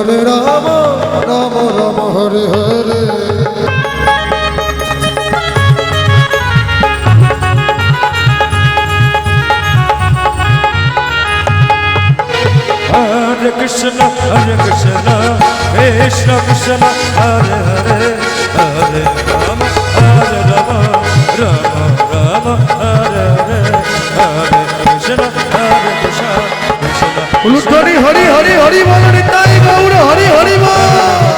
Hare Ram Ram Ram Hare Hare Hare Krishna, Hare Krishna, Krishna Krishna, Hare Hare, Hare Rama, Hare Rama, Rama Rama, Hari Hari Hari Hari ball Nitai Hari Hari ball.